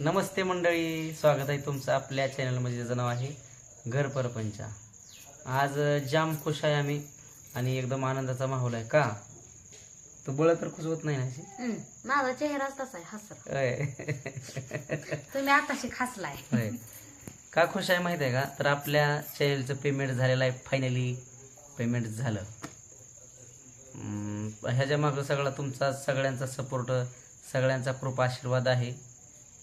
नमस्ते मंडळी स्वागत आहे तुमचं आपल्या चॅनलमध्ये ज्याचं नाव आहे घर परपंचा. आज जाम खुश आहे आम्ही आणि एकदम आनंदाचा माहोल आहे का? तू बळ तर खुश होत नाही ना माझा चेहराच तसा आहे हसरा. तुम्ही आताशी खासलाय. का खुश आहे माहिती आहे का? तर आपल्या चॅनलचं पेमेंट झालेलं आहे फायनली पेमेंट झालं. ह्याच्या मागं सगळा तुमचा सगळ्यांचा सपोर्ट सगळ्यांचा कृपा आशीर्वाद आहे.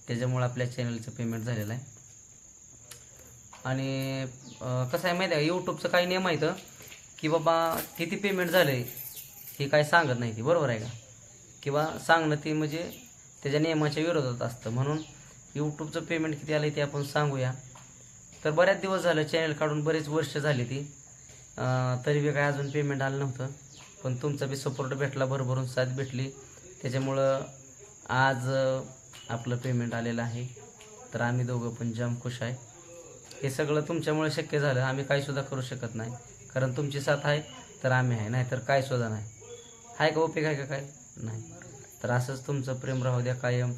त्याच्यामुळं आपल्या चॅनलचं पेमेंट झालेलं आहे. आणि कसं आहे माहिती आहे का? यूट्यूबचं काही नियम आहेत की बाबा किती पेमेंट झालं हे काय सांगत नाही ती बरोबर आहे का? किंवा सांगणं ते म्हणजे त्याच्या नियमाच्या विरोधात असतं. म्हणून यूट्यूबचं पेमेंट किती आलं ते आपण सांगूया. तर बऱ्याच दिवस झालं चॅनल काढून बरेच वर्ष झाली ती. तरी बी काय अजून पेमेंट आलं नव्हतं. पण तुमचा बी सपोर्ट भेटला भरभरून साथ भेटली. त्याच्यामुळं आज आपलं पेमेंट आलेलं आहे. तर आम्ही दोघं पण जाम खुश आहे. हे सगळं तुमच्यामुळे शक्य झालं. आम्ही काही सुद्धा करू शकत नाही. कारण तुमची साथ आहे तर आम्ही आहे. नाहीतर काय सुद्धा नाही. आहे का उपयोग आहे का काय? नाही. तर असंच तुमचं प्रेम राहू द्या कायम.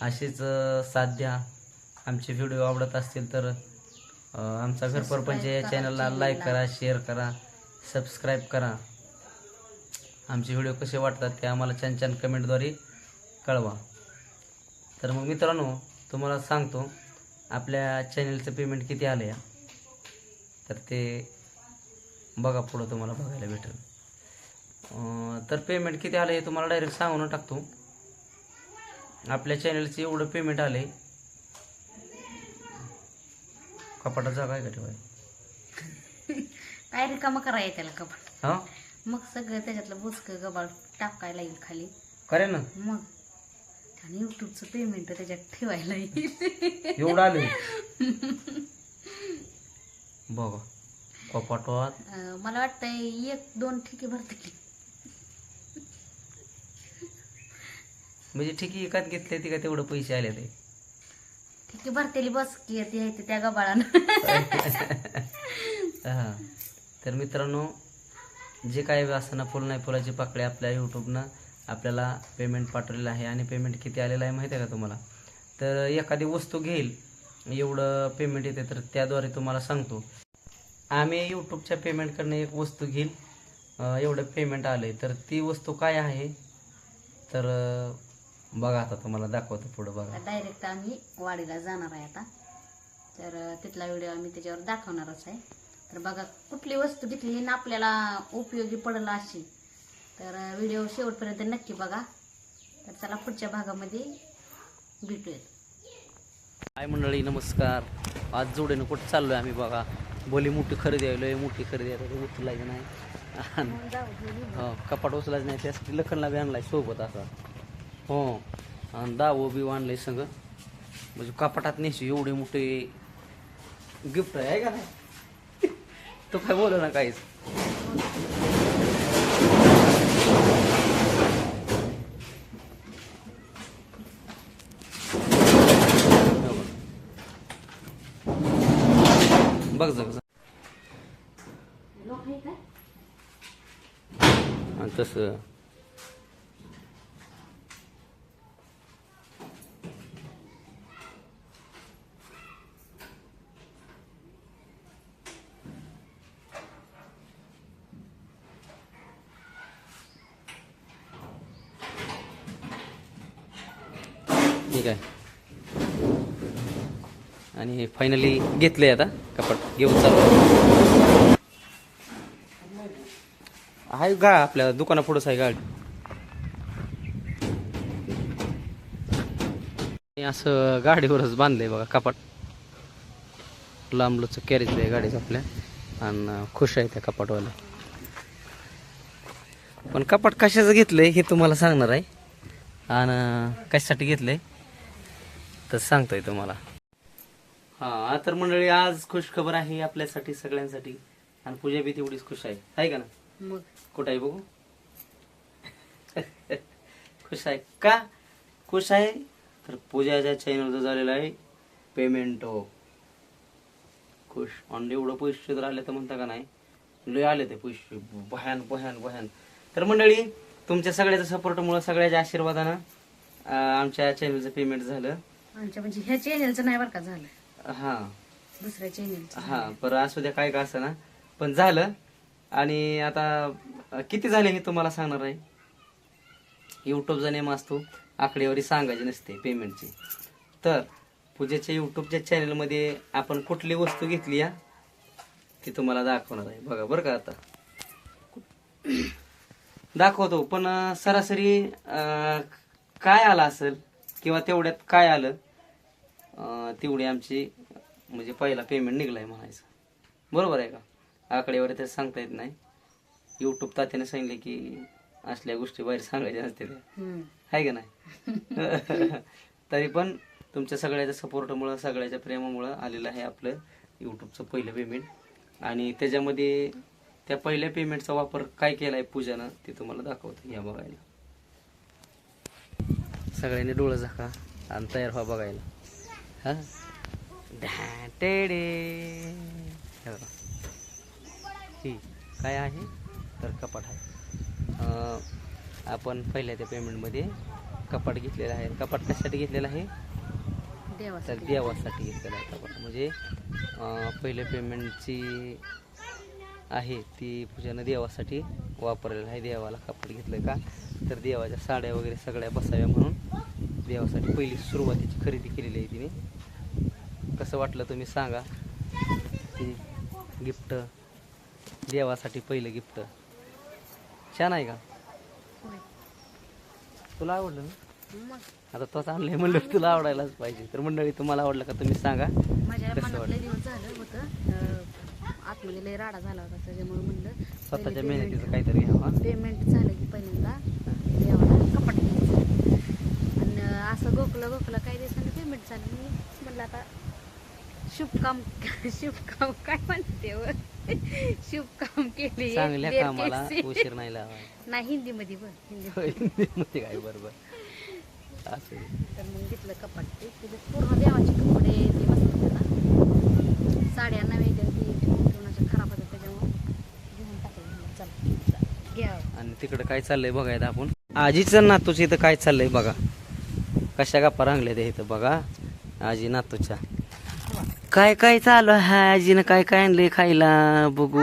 अशीच साथ द्या. आमचे व्हिडिओ आवडत असतील तर आमचा घर परपंच या चॅनलला. लाईक. करा शेअर करा सबस्क्राईब करा. आमचे व्हिडिओ कसे वाटतात ते आम्हाला छान छान कमेंटद्वारे कळवा. तर मग मित्रांनो तुम्हाला सांगतो आपल्या चॅनलचं पेमेंट किती आलं या तर ते बघा पुढं तुम्हाला बघायला भेटेल. तर पेमेंट किती आलं हे तुम्हाला डायरेक्ट सांगून टाकतो. आपल्या चॅनलचं एवढं पेमेंट आले कपाटात जागा आहे का ठेवाय काय रिकामं करायचं त्याला कपाट? हां? मग सगळं त्याच्यातलं बुचकं गबाळ टाकायला येईल खाली. करे ना? मग. आणि युट्यूबचं पेमेंट त्याच्यात ठेवायला येईल. एवढं आलं बघा. कपाटात. अं, मला वाटतंय एक दोन ठिके भरते म्हणजे ठीक एकात घेतले ती का तेवढं पैसे आले ते? ठिके भरतेली बस की ती आहे ती त्या गबाळानं. हा. तर मित्रांनो जे काही असं ना फुल नाही फुलाची पाकळी आपल्या यूट्यूबनं आपल्याला पेमेंट पाठवलेलं आहे आणि पेमेंट किती आलेलं आहे माहिती आहे का तुम्हाला? तर एखादी वस्तू घेईल एवढं पेमेंट येते तर त्याद्वारे तुम्हाला सांगतो. आम्ही यूट्यूबच्या पेमेंटकडनं एक वस्तू घेईल एवढं पेमेंट आलं आहे तर ती वस्तू काय आहे? तर बघा आता तुम्हाला दाखवतो पुढं बघा. डायरेक्ट आम्ही वाडीला जाणार आहे आता. तर तिथला व्हिडिओ आम्ही त्याच्यावर दाखवणारच आहे. तर बघा कुठली वस्तू घेतली ना आपल्याला उपयोगी पडेल अशी. तर व्हिडिओ शेवटपर्यंत नक्की बघा. तर चला पुढच्या भागामध्ये भेटूयात. हाय मंडळी नमस्कार. आज जोडीनं कुठं चाललोय आम्ही बघा. बोली मोठी खरेदी आहे मोठी खरेदी आहे. आता उचलायचं नाही. हो कपाट उचलायचं नाही. त्यासाठी लखनला बी आणलाय सोबत असा. हो आणि दावो बी आणलंय संग. म्हणजे कपाटात नेशी एवढे मोठे गिफ्ट आहे का नाही? तो काय बोल ना काहीच हो बघ. आणि तसं ठीक आहे आणि फायनली घेतले आता कपाट. घेऊन चालू. आहे गा आपल्या दुकाना पुढंच आहे गाडी असं गाडीवरच बांधलंय बघा कपाट. लांबलच कॅरेज आहे गाडीच आपल्या. आणि खुश आहे त्या कपाटवाल्या पण कपाट कशाचं घेतलंय हे तुम्हाला सांगणार आहे. आणि कशासाठी घेतलंय? तर सांगतोय तुम्हाला. हा तर मंडळी आज खुश खबर आहे आपल्यासाठी सगळ्यांसाठी. आणि पूजा बी तेवढीच खुश आहे. आहे का ना? मग. कुठं आहे बघू? खुश आहे का? खुश आहे? तर पूजाच्या चॅनलचं झालेलं आहे पेमेंट हो खुश. आणि एवढं पैसे तर आले तर म्हणता का नाही? लय आले ते पैसे. भयान भयान भयान. तर मंडळी तुमच्या सगळ्याच्या सपोर्टमुळं सगळ्याच्या आशीर्वादानं आमच्या चॅनलचं पेमेंट झालं. आमच्या म्हणजे ह्या चॅनेलचं नाही बरं का झालं? हा. दुसऱ्या चॅनेलचं हा बरं असू द्या काय का असं ना. पण झालं. आणि आता किती झाले हे तुम्हाला सांगणार आहे? युट्यूबचा नेम असतो आकडेवारी सांगायची नसते पेमेंटची तर पूजेच्या युट्यूबच्या चॅनलमध्ये आपण कुठली वस्तू घेतली या? ती तुम्हाला दाखवणार आहे. बघा बरं का आता. दाखवतो. पण सरासरी काय आलं असेल? किंवा तेवढ्यात काय आलं? तेवढी आमची म्हणजे पहिला पेमेंट निघलाय म्हणायचं. बरोबर आहे का? आकडेवारी तर सांगता येत नाही. युट्यूब तात्याने सांगितले की असल्या गोष्टी बाहेर सांगायच्या हम्म. आहे का नाही? तरी पण तुमच्या सगळ्याच्या सपोर्टमुळं सगळ्याच्या प्रेमामुळं आलेलं आहे आपलं यूट्यूबचं पहिलं पेमेंट आणि त्याच्यामध्ये त्या पहिल्या पेमेंटचा वापर काय केला आहे पूजानं ते तुम्हाला दाखवतो. या बघायला. सगळ्यांनी डोळं झाका आणि तयार व्हा बघायला. हा काय आहे? तर कपाट आहे. आपण पहिल्या त्या पेमेंटमध्ये कपाट घेतलेलं आहे. कपाट कशासाठी घेतलेलं आहे? तर देवासाठी घेतलेलं आहे कपाट. म्हणजे पहिल्या पेमेंटची आहे ती पूजानं देवासाठी वापरलेलं आहे. देवाला कपाट घेतलं का? तर देवाच्या साड्या वगैरे सगळ्या बसाव्या म्हणून देवासाठी पहिली सुरुवातीची खरेदी केलेली आहे तिने. कसं वाटलं तुम्ही सांगा. ती गिफ्ट देवासाठी पहिलं गिफ्ट. छान आहे का. तुला आवडलं ना? आता तोच आणलंय म्हणलं तुला आवडायलाच पाहिजे. तर मंडळी तुम्हाला आवडलं का तुम्ही सांगा. कसं राडा झाला होता त्याच्यामुळे म्हणलं स्वतःच्या मेहनतीचं काहीतरी घ्यावा. पेमेंट झालं की पहिल्यांदा देवाला कपाट घ्यायचं आणि असं गोकलं गोकलं काही दिवसांनी पेमेंट झालं. मी म्हणलं आता शुभकाम शुभकाम काय म्हणते हो? शुभकाम केले. चांगल्या कामाला. उशीर नाही लावायचा नाही हिंदीमध्ये बघ हिंदी हिंदीमध्ये काय बरोबर. असं आहे. तर मग घेतलं कपाट ते तिथे पूर्ण देवाचे कपडे ते होते ना. साड्या नव्या त्या ती ठेवून खराब होत्या त्याच्यामुळे घेऊन टाकलं. म्हणलं, चला घ्या. आणि तिकडं काय चाललंय बघायला आपण. आजीचं नातूचं इथं काय चाललंय बघा. कशा गप्पा रांगल्या त्या इथं बघा. आजी नातूच्या काय काय चालू आहे आजीनं काय काय आणलंय खायला बघू.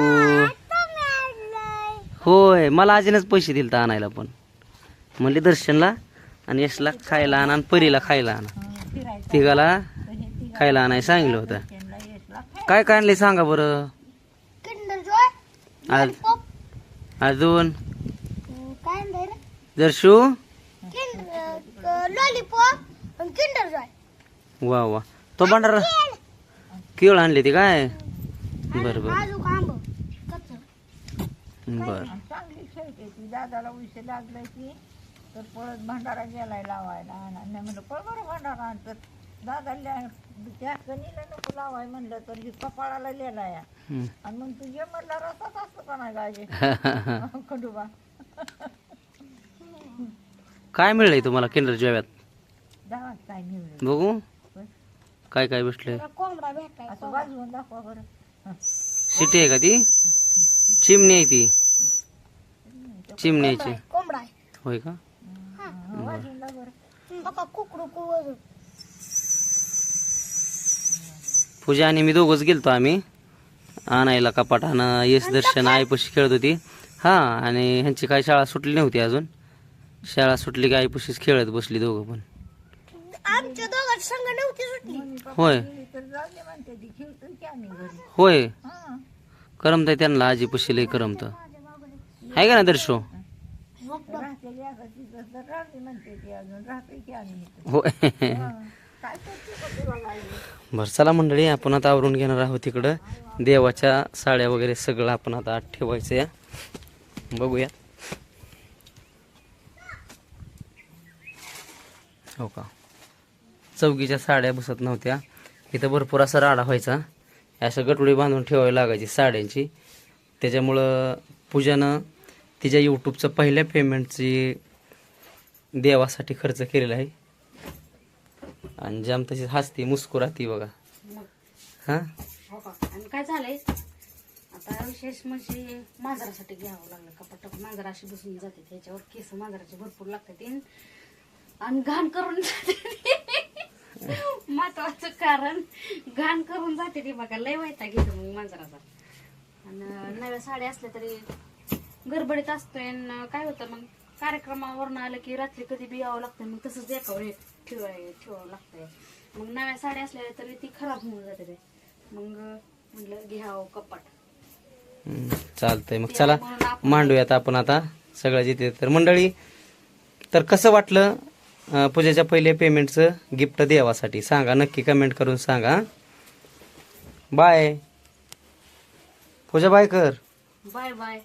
होय मला आजीनंच पैसे दिले आणायला पण. म्हणले दर्शनला आणि यशला खायला आणा आणि परीला खायला आणा. तिघाला खायला आणाय सांगितलं होतं. काय काय आणले सांगा बरं. आज अजून. दर्शू लॉलीपॉप किंडर जॉय वा वा. तो भांडार केळ. आणले ते काय? बर बर. आलू आंब कच्चं. बर. चांगली खेळते ती. दादाला की तर पळत भंडारा गेलाय लावायला. आणि नाही म्हणलं पळ बरं भंडारा आण. तर दादाला कणीला नको लावाय म्हणलं तर ही कपाळाला लिहिलाय. हम्म. आणि मग तू जे म्हणला रसाच असतो का नाही गाजे? खंडोबा. काय मिळलंय तुम्हाला किंडर जेव्यात? काय बघू. काय काय भेटलंय? मला कोंबडा भेटलाय असं वाजवून दाखवा बरं. हं. सिटी आहे का ती? चिमणी आहे ती. चिमण्याची कोंबडा आहे. होय का? हं, वाजवून दाख बरं. बघा कुकडू कुवळ पूजा आणि मी दोघंच गेलतो आम्ही. आणायला कपाटानं यश दर्शन आईपाशी खेळत होती. हा आणि ह्यांची काय शाळा सुटली नव्हती अजून. शाळा सुटली की आईपाशीच खेळत बसली दोघं पण. आमच्या दोघांची संघ नव्हती सुटली. होय. होय. करमतंय त्यांना आजीपाशी लय करमत. आहे का ना दर्शो. होय. बरं चला मंडळी आपण आता आवरून घेणार आहोत तिकडं देवाच्या साड्या वगैरे सगळं आपण आता आत ठेवायचं या बघूया. हो का? चौकीच्या साड्या बसत नव्हत्या. इथं भरपूर असा राडा व्हायचा. असं गटुडी बांधून ठेवावी लागायची साड्यांची. त्याच्यामुळं पूजानं तिच्या यूट्यूबचं पहिल्या पेमेंटची देवासाठी खर्च केलेला आहे. आणि जाम तशी हसती मुस्कुराती बघा. हां? हो काय झालंय? आता विशेष म्हणजे मांजरासाठी घ्यावं लागलं. कपाट मांजर अशी बसून जाते. त्याच्यावर केस मांजराचे भरपूर लागतात. आणि घाण करून जाते महत्वाचं कारण घाण करून जाते ती बघा. लय वायता घेतो मग मांजराचा. आणि नव्या साड्या असल्या तरी गडबडीत असतोय काय होतं मग? कार्यक्रमावरनं आलं की रात्री कधी बी यावं लागतं मग तसंच एका वेळी ठेवाय ठेवावं लागतंय. मग नव्या साड्या असल्या तरी ती खराब होऊन जाते ते मग म्हटलं घ्यावं कपाट. चालतंय. मग चला मांडूयात आपण आता सगळं जिथे तर मंडळी तर कसं वाटलं पूजेच्या पहिले पेमेंटचं गिफ्ट देवासाठी. सांगा नक्की कमेंट करून सांगा. बाय पूजा बाय कर बाय बाय